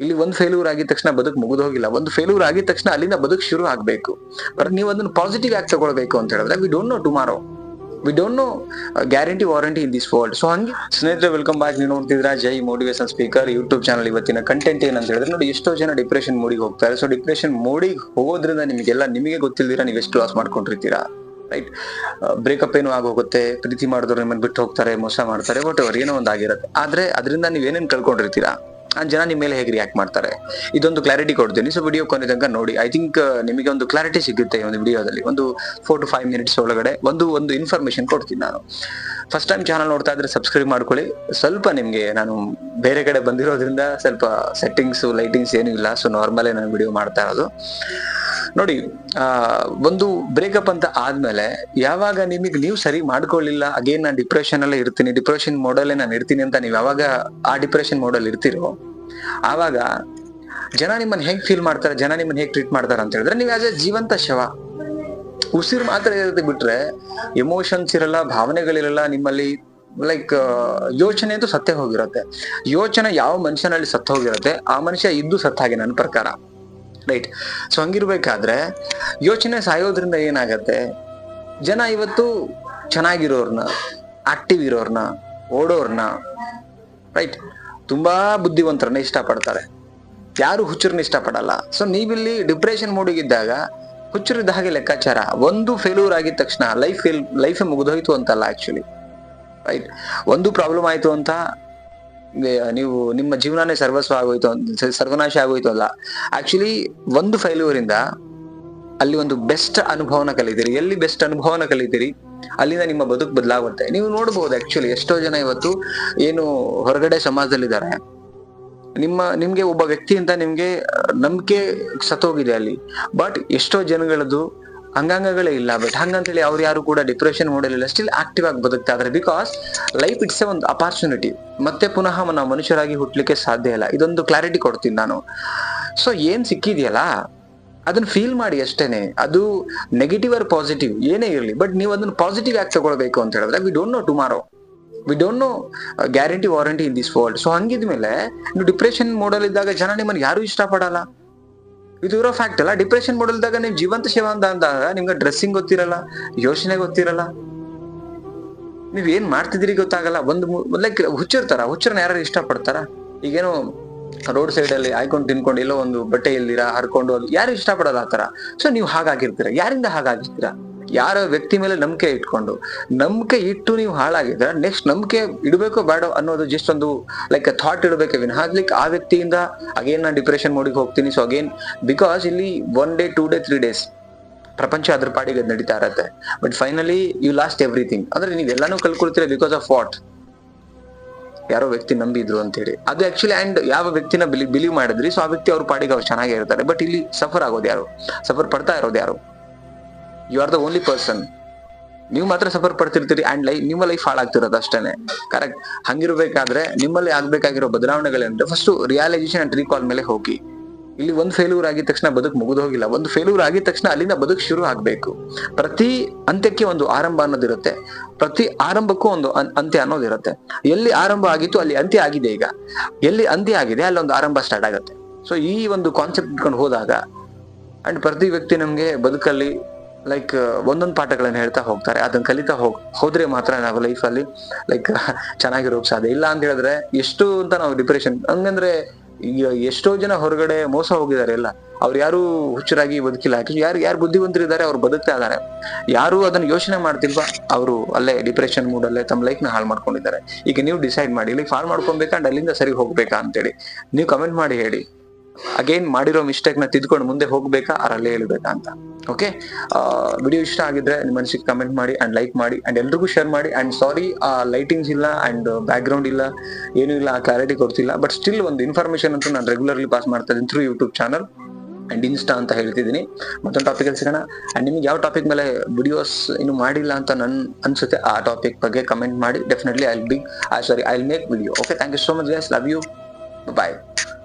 ಇಲ್ಲಿ ಒಂದು ಫೇಲ್ಯೂರ್ ಆಗಿದ ತಕ್ಷಣ ಬದುಕು ಮುಗಿದು ಹೋಗಿಲ್ಲ. ಒಂದು ಫೇಲ್ಯೂರ್ ಆಗಿದ ತಕ್ಷಣ ಅಲ್ಲಿಂದ ಬದುಕು ಶುರು ಆಗ್ಬೇಕು. ಬಟ್ ನೀವು ಅದನ್ನು ಪಾಸಿಟಿವ್ ಆಗಿ ತಗೊಳ್ಬೇಕು ಅಂತ ಹೇಳಿದ್ರೆ we don't know tomorrow we don't know guarantee warranty in this world so ಹಂಗೆ ಸ್ನೇಹಿತರೆ ವೆಲ್ಕಮ್ ಬ್ಯಾಕ್ ನೀವು ನೋಡ್ತಿದ್ರ Jai motivation speaker YouTube channel ಇವತ್ತಿನ ಕಂಟೆಂಟ್ ಏನಂತ ಹೇಳಿದ್ರೆ, ನೋಡಿ, ಎಷ್ಟೋ ಜನ ಡಿಪ್ರೆಷನ್ ಮೂಡಿಗೆ ಹೋಗ್ತಾರೆ. ಸೊ ಡಿಪ್ರೆಷನ್ ಮೂಡಿಗೆ ಹೋಗೋದ್ರಿಂದ ನಿಮಗೆಲ್ಲ ನಿಮಗೆ ಗೊತ್ತಿಲ್ದಿರ ನೀವು ಎಷ್ಟು ಲಾಸ್ ಮಾಡ್ಕೊಂಡಿರ್ತೀರಾ ರೈಟ್ ಬ್ರೇಕಪ್ ಏನೋ ಆಗೋಗುತ್ತೆ, ಪ್ರೀತಿ ಮಾಡಿದವ್ರು ನಿಮ್ಮನ್ನು ಬಿಟ್ಟು ಹೋಗ್ತಾರೆ, ಮೋಸ ಮಾಡ್ತಾರೆ ಬಟ್ ಅವ್ರು ಏನೋ ಒಂದು ಆಗಿರುತ್ತೆ. ಆದ್ರೆ, ಅದರಿಂದ ನೀವು ಏನೇನು ಕಳ್ಕೊಂಡಿರ್ತೀರಾ ಆ ಜನ ನಿಮ್ಮ ಮೇಲೆ ಹೇಗೆ ರಿಯಾಕ್ಟ್ ಮಾಡ್ತಾರೆ? ಇದೊಂದು ಕ್ಲಾರಿಟಿ ಕೊಡ್ತೀನಿ. ಸೊ ವಿಡಿಯೋ ಕೊನೆ ತನಕ ನೋಡಿ. ಐ ಥಿಂಕ್ ನಿಮಗೆ ಒಂದು ಕ್ಲಾರಿಟಿ ಸಿಗುತ್ತೆ ಒಂದು ವಿಡಿಯೋದಲ್ಲಿ ಒಂದು ಫೋರ್ ಟು ಫೈವ್ ಮಿನಿಟ್ಸ್ ಒಳಗಡೆ ಒಂದು ಒಂದು ಇನ್ಫಾರ್ಮೇಶನ್ ಕೊಡ್ತೀನಿ ನಾನು. ಫಸ್ಟ್ ಟೈಮ್ ಚಾನಲ್ ನೋಡ್ತಾ ಇದ್ರೆ ಸಬ್ಸ್ಕ್ರೈಬ್ ಮಾಡ್ಕೊಳ್ಳಿ. ಸ್ವಲ್ಪ ನಿಮಗೆ ನಾನು ಬೇರೆ ಕಡೆ ಬಂದಿರೋದ್ರಿಂದ ಸ್ವಲ್ಪ ಸೆಟ್ಟಿಂಗ್ಸ್ ಲೈಟಿಂಗ್ಸ್ ಏನೂ ಇಲ್ಲ. ಸೊ ನಾರ್ಮಲೇ ನಾನು ವಿಡಿಯೋ ಮಾಡ್ತಾ ಇರೋದು. ನೋಡಿ ಒಂದು ಬ್ರೇಕಪ್ ಅಂತ ಆದ್ಮೇಲೆ ಯಾವಾಗ ನಿಮಗೆ ನೀವು ಸರಿ ಮಾಡ್ಕೊಳ್ಳಿಲ್ಲ ಅಗೇನ್ ನಾನು ಡಿಪ್ರೆಷನ್ ಅಲ್ಲೇ ಇರ್ತೀನಿ ಡಿಪ್ರೆಷನ್ ಮೋಡಲ್ಲೇ ನಾನು ಇರ್ತೀನಿ ಅಂತ ನೀವು ಯಾವಾಗ ಆ ಡಿಪ್ರೆಷನ್ ಮೋಡಲ್ ಇರ್ತೀರೋ, ಆವಾಗ ಜನ ನಿಮ್ಮನ್ನ ಹೇಗ್ ಫೀಲ್ ಮಾಡ್ತಾರೆ, ಜನ ನಿಮ್ಮನ್ನ ಹೇಗ್ ಟ್ರೀಟ್ ಮಾಡ್ತಾರೆ ಅಂತ ಹೇಳಿದ್ರೆ ನೀವು ಆಸ್ ಎ ಜೀವಂತ ಶವ. ಉಸಿರು ಮಾತ್ರ ಇರುತ್ತೆ ಬಿಟ್ರೆ ಎಮೋಷನ್ಸ್ ಇರಲ್ಲ, ಭಾವನೆಗಳಿರಲ್ಲ, ನಿಮ್ಮಲ್ಲಿ ಲೈಕ್ ಯೋಚನೆ ಅಂತೂ ಸತ್ತೇ ಹೋಗಿರುತ್ತೆ. ಯೋಚನೆ ಯಾವ ಮನುಷ್ಯನಲ್ಲಿ ಸತ್ತ ಹೋಗಿರುತ್ತೆ ಆ ಮನುಷ್ಯ ಇದ್ದು ಸತ್ತಾಗೆ ನನ್ನ ಪ್ರಕಾರ. ರೈಟ್ ಸೊ ಹಂಗಿರ್ಬೇಕಾದ್ರೆ ಯೋಚನೆ ಸಾಯೋದ್ರಿಂದ ಏನಾಗತ್ತೆ? ಜನ ಇವತ್ತು ಚೆನ್ನಾಗಿರೋರ್ನ ಆಕ್ಟಿವ್ ಇರೋರ್ನ, ಓಡೋರ್ನ ರೈಟ್ ತುಂಬಾ ಬುದ್ಧಿವಂತರನ್ನ ಇಷ್ಟಪಡ್ತಾರೆ. ಯಾರು ಹುಚ್ಚರನ್ನ ಇಷ್ಟಪಡಲ್ಲ. ಸೊ ನೀವಿಲ್ಲಿ ಡಿಪ್ರೆಷನ್ ಮೂಡಿಗಿದ್ದಾಗ ಹುಚ್ಚರಿದ್ದ ಹಾಗೆ ಲೆಕ್ಕಾಚಾರ. ಒಂದು ಫೇಲ್ಯೂರ್ ಆಗಿದ ತಕ್ಷಣ ಲೈಫ್ ಫೇಲ್ ಲೈಫ್ ಮುಗಿದೋಯ್ತು ಅಂತಲ್ಲ ಆಕ್ಚುಲಿ ರೈಟ್ ಒಂದು ಪ್ರಾಬ್ಲಮ್ ಆಯ್ತು ಅಂತ ನೀವು ನಿಮ್ಮ ಜೀವನನೇ ಸರ್ವಸ್ವ ಆಗೋಯ್ತು ಸರ್ವನಾಶ ಆಗೋಯ್ತು ಅಲ್ಲ ಆಕ್ಚುಲಿ ಒಂದು ಫೇಲ್ಯೂರ್ ಇಂದ ಅಲ್ಲಿ ಒಂದು ಬೆಸ್ಟ್ ಅನುಭವನ ಕಲಿತೀರಿ. ಎಲ್ಲಿ ಬೆಸ್ಟ್ ಅನುಭವನ ಕಲಿತೀರಿ? ಅಲ್ಲಿಂದ ನಿಮ್ಮ ಬದುಕು ಬದಲಾಗುತ್ತೆ. ನೀವು ನೋಡಬಹುದು ಆಕ್ಚುಲಿ ಎಷ್ಟೋ ಜನ ಇವತ್ತು ಏನು ಹೊರಗಡೆ ಸಮಾಜದಲ್ಲಿದ್ದಾರೆ. ನಿಮ್ಮ, ನಿಮ್ಗೆ ಒಬ್ಬ ವ್ಯಕ್ತಿಯಿಂದ ನಿಮ್ಗೆ ನಂಬಿಕೆ ಸತ್ತೋಗಿದೆ ಅಲ್ಲಿ. ಬಟ್ ಎಷ್ಟೋ ಜನಗಳದ್ದು ಅಂಗಾಂಗಗಳೇ ಇಲ್ಲ ಬಟ್ ಹಂಗಂತೇಳಿ ಅವ್ರು ಯಾರು ಕೂಡ ಡಿಪ್ರೆಷನ್ ಇಲ್ಲ ಸ್ಟಿಲ್ ಆಕ್ಟಿವ್ ಆಗಿ ಬದುಕ್ತಾ ಇದಾರೆ ಬಿಕಾಸ್ ಲೈಫ್ ಇಟ್ಸ್ ಎ ಒಂದು ಅಪಾರ್ಚುನಿಟಿ ಮತ್ತೆ ಪುನಃ ನಾವು ಮನುಷ್ಯರಾಗಿ ಹುಟ್ಟಲಿಕ್ಕೆ ಸಾಧ್ಯ ಇಲ್ಲ. ಇದೊಂದು ಕ್ಲಾರಿಟಿ ಕೊಡ್ತೀನಿ ನಾನು. ಸೊ ಏನ್ ಸಿಕ್ಕಿದೆಯಲ್ಲ, ಅದನ್ನ ಫೀಲ್ ಮಾಡಿ ಅಷ್ಟೇನೆ. ಅದು ನೆಗೆಟಿವ್ ಆರ್ ಪಾಸಿಟಿವ್ ಏನೇ ಇರಲಿ ಬಟ್ ನೀವು ಅದನ್ನ ಪಾಸಿಟಿವ್ ಆಗಿ ತಗೊಳ್ಬೇಕು ಅಂತ ಹೇಳಿದ್ರೆ we don't know tomorrow we don't know guarantee warranty in this world so ಹಂಗಿದ್ಮೇಲೆ, ನೀವು ಡಿಪ್ರೆಷನ್ ಮೋಡಲ್ ಇದ್ದಾಗ ಜನ ನಿಮ್ಮನ್ನು ಯಾರು ಇಷ್ಟಪಡಲ್ಲ. ಇದು ಇರೋ ಫ್ಯಾಕ್ಟ್ ಅಲ್ಲ. ಡಿಪ್ರೆಷನ್ ಮಾಡಲ್ದಾಗ ನೀವು ಜೀವಂತ ಶಿವ ಅಂತ ಅಂದಾಗ ನಿಮ್ಗೆ ಡ್ರೆಸ್ಸಿಂಗ್ ಗೊತ್ತಿರಲ್ಲ, ಯೋಚನೆ ಗೊತ್ತಿರಲ್ಲ. ನೀವ್ ಏನ್ ಮಾಡ್ತಿದ್ದೀರಿ ಗೊತ್ತಾಗಲ್ಲ. ಒಂದು ಲೈಕ್ ಹುಚ್ಚಿರ್ತಾರ. ಹುಚ್ಚರನ್ನ ಯಾರು ಇಷ್ಟಪಡ್ತಾರ? ಈಗೇನೋ ರೋಡ್ ಸೈಡ್ ಅಲ್ಲಿ ಆಯ್ಕೊಂಡು ತಿನ್ಕೊಂಡು ಎಲ್ಲೋ ಒಂದು ಬಟ್ಟೆ ಇಲ್ದಿರಾ ಹರ್ಕೊಂಡು ಅದು ಯಾರು ಇಷ್ಟಪಡಲ್ಲ ಆತರ? ಸೊ ನೀವು ಹಾಗಾಗಿರ್ತೀರ. ಯಾರಿಂದ ಹಾಗಾಗಿರ್ತೀರ? ಯಾರ ವ್ಯಕ್ತಿ ಮೇಲೆ ನಂಬಿಕೆ ಇಟ್ಕೊಂಡು, ನಂಬಿಕೆ ಇಟ್ಟು ನೀವು ಹಾಳಾಗಿದ್ರೆ ನೆಕ್ಸ್ಟ್ ನಂಬಿಕೆ ಇಡಬೇಕು ಬೇಡ ಅನ್ನೋದು ಜಸ್ಟ್ ಒಂದು ಲೈಕ್ ಥಾಟ್ ಇಡಬೇಕು ವಿನ ಲೈಕ್ ಆ ವ್ಯಕ್ತಿಯಿಂದ ಅಗೇನ್ ನಾನು ಡಿಪ್ರೆಷನ್ ಮೋಡಿಗೆ ಹೋಗ್ತೀನಿ. ಸೊ ಅಗೇನ್ ಬಿಕಾಸ್ ಇಲ್ಲಿ one day two day three days ಪ್ರಪಂಚ ಅದ್ರ ಪಾಡಿಗೆ ನಡೀತಾ ಇರತ್ತೆ. But finally you lost everything ಅಂದ್ರೆ ನೀವು ಎಲ್ಲಾನು ಕಲ್ಕೊಳ್ತೀರ ಬಿಕಾಸ್ ಆಫ್ ವಾಟ್ ಯಾರೋ ವ್ಯಕ್ತಿ ನಂಬಿದ್ರು ಅಂತೇಳಿ. ಅದು ಆಕ್ಚುಲಿ ಅಂಡ್ ಯಾವ ವ್ಯಕ್ತಿನ ಬಿಲಿ, ಬಿಲೀವ್ ಮಾಡಿದ್ರಿ ಸೊ ಆ ವ್ಯಕ್ತಿ ಅವ್ರ ಪಾಡಿಗೆ ಅವ್ರು ಚೆನ್ನಾಗೇ ಇರ್ತಾರೆ. ಬಟ್ ಇಲ್ಲಿ ಸಫರ್ ಆಗೋದು ಯಾರು? ಸಫರ್ ಪಡ್ತಾ ಇರೋದು ಯಾರು? You are the only person ನೀವು ಮಾತ್ರ ಸಫರ್ ಪಡ್ತಿರ್ತೀರಿ ಅಂಡ್ ಲೈಫ್ ನಿಮ್ಮ ಲೈಫ್ ಹಾಳಾಗ್ತಿರೋದು ಅಷ್ಟೇನೆ. ಕರೆಕ್ಟ್ ಹಂಗಿರ್ಬೇಕಾದ್ರೆ ನಿಮ್ಮಲ್ಲಿ ಆಗ್ಬೇಕಾಗಿರೋ ಬದಲಾವಣೆಗಳೇನಂದ್ರೆ ಫಸ್ಟ್ ರಿಯಲೈಸೇಷನ್ ಅಂಡ್ ರೀಕಾಲ್ ಮೇಲೆ ಹೋಗಿ. ಇಲ್ಲಿ ಒಂದು ಫೇಲ್ಯೂರ್ ಆಗಿದ ತಕ್ಷಣ ಬದುಕು ಮುಗಿದು ಹೋಗಿಲ್ಲ. ಒಂದು ಫೇಲ್ಯೂರ್ ಆಗಿದ ತಕ್ಷಣ ಅಲ್ಲಿಂದ ಬದುಕು ಶುರು ಆಗ್ಬೇಕು. ಪ್ರತಿ ಅಂತ್ಯಕ್ಕೆ ಒಂದು ಆರಂಭ ಅನ್ನೋದಿರುತ್ತೆ. ಪ್ರತಿ ಆರಂಭಕ್ಕೂ ಒಂದು ಅಂತ್ಯ ಅನ್ನೋದಿರುತ್ತೆ. ಎಲ್ಲಿ ಆರಂಭ ಆಗಿತ್ತು ಅಲ್ಲಿ ಅಂತ್ಯ ಆಗಿದೆ ಈಗ. ಎಲ್ಲಿ ಅಂತ್ಯ ಆಗಿದೆ ಅಲ್ಲಿ ಒಂದು ಆರಂಭ ಸ್ಟಾರ್ಟ್ ಆಗುತ್ತೆ. ಸೊ ಈ ಒಂದು ಕಾನ್ಸೆಪ್ಟ್ ಇಟ್ಕೊಂಡು ಹೋದಾಗ ಅಂಡ್ ಪ್ರತಿ ವ್ಯಕ್ತಿ ನಮ್ಗೆ ಬದುಕಲ್ಲಿ ಲೈಕ್ ಒಂದೊಂದು ಪಾಠಗಳನ್ನ ಹೇಳ್ತಾ ಹೋಗ್ತಾರೆ. ಅದನ್ನ ಕಲಿತಾ ಹೋಗ್, ಹೋದ್ರೆ ಮಾತ್ರ ನಾವು ಲೈಫಲ್ಲಿ ಲೈಕ್ ಚೆನ್ನಾಗಿರೋಕ್ ಸಾಧ್ಯ. ಇಲ್ಲ ಅಂತ ಹೇಳಿದ್ರೆ ಎಷ್ಟು ಅಂತ ನಾವು ಡಿಪ್ರೆಷನ್ ಹಂಗಂದ್ರೆ ಈಗ ಎಷ್ಟೋ ಜನ ಹೊರಗಡೆ ಮೋಸ ಹೋಗಿದ್ದಾರೆ ಎಲ್ಲ. ಅವ್ರು ಯಾರು ಹುಚ್ಚರಾಗಿ ಬದುಕಿಲ್ಲ. ಯಾರು ಯಾರು ಬುದ್ಧಿವಂತರಿದ್ದಾರೆ ಅವ್ರು ಬದುಕ್ತಾ ಇದ್ದಾರೆ. ಯಾರು ಅದನ್ನ ಯೋಚನೆ ಮಾಡ್ತಿಲ್ವಾ? ಅವರು ಅಲ್ಲೇ ಡಿಪ್ರೆಷನ್ ಮೂಡ್ ಅಲ್ಲೇ ತಮ್ಮ ಲೈಫ್ನ ಹಾಳು ಮಾಡ್ಕೊಂಡಿದ್ದಾರೆ. ಈಗ ನೀವು ಡಿಸೈಡ್ ಮಾಡಿ ಇಲ್ಲಿ ಹಾಳು ಮಾಡ್ಕೊಬೇಕಾ and ಅಲ್ಲಿಂದ ಸರಿ ಹೋಗ್ಬೇಕಾ ಅಂತೇಳಿ. ನೀವು ಕಮೆಂಟ್ ಮಾಡಿ ಹೇಳಿ. ಅಗೇನ್ ಮಾಡಿರೋ ಮಿಸ್ಟೇಕ್ನ ತಿದ್ಕೊಂಡು ಮುಂದೆ ಹೋಗ್ಬೇಕಾ? ಅರಲ್ಲೇ ಹೇಳ್ಬೇಕಾ ಅಂತ. ಓಕೆ ವಿಡಿಯೋ ಇಷ್ಟ ಆಗಿದ್ರೆ ನಿಮ್ಮ ಮನಸ್ಸಿಗೆ ಕಮೆಂಟ್ ಮಾಡಿ ಅಂಡ್ ಲೈಕ್ ಮಾಡಿ ಅಂಡ್ ಎಲ್ರಿಗೂ ಶೇರ್ ಮಾಡಿ ಅಂಡ್ ಸಾರಿ ಲೈಟಿಂಗ್ಸ್ ಇಲ್ಲ ಅಂಡ್ ಬ್ಯಾಕ್ ಗ್ರೌಂಡ್ ಇಲ್ಲ. ಏನೂ ಇಲ್ಲ ಆ ಕ್ಲಾರಿಟಿ ಕೊಡ್ತಿಲ್ಲ. ಬಟ್ ಸ್ಟಿಲ್ ಒಂದು ಇನ್ಫಾರ್ಮೇಶನ್ ಅಂತೂ ನಾನು ರೆಗ್ಯುಲರ್ಲಿ ಪಾಸ್ ಮಾಡ್ತಾ ಇದ್ದೀನಿ through YouTube channel and insta ಅಂತ ಹೇಳ್ತಿದ್ದೀನಿ. ಮತ್ತೊಂದು ಟಾಪಿಕ್ ಸಿಗೋಣ. ಅಂಡ್ ನಿಮ್ಗೆ ಯಾವ ಟಾಪಿಕ್ ಮೇಲೆ ವಿಡಿಯೋಸ್ ಇನ್ನು ಮಾಡಿಲ್ಲ ಅಂತ ನನ್ನ ಅನ್ಸುತ್ತೆ, ಆ ಟಾಪಿಕ್ ಬಗ್ಗೆ ಕಮೆಂಟ್ ಮಾಡಿ. Definitely I be sorry I make video okay thank you so much guys love you bye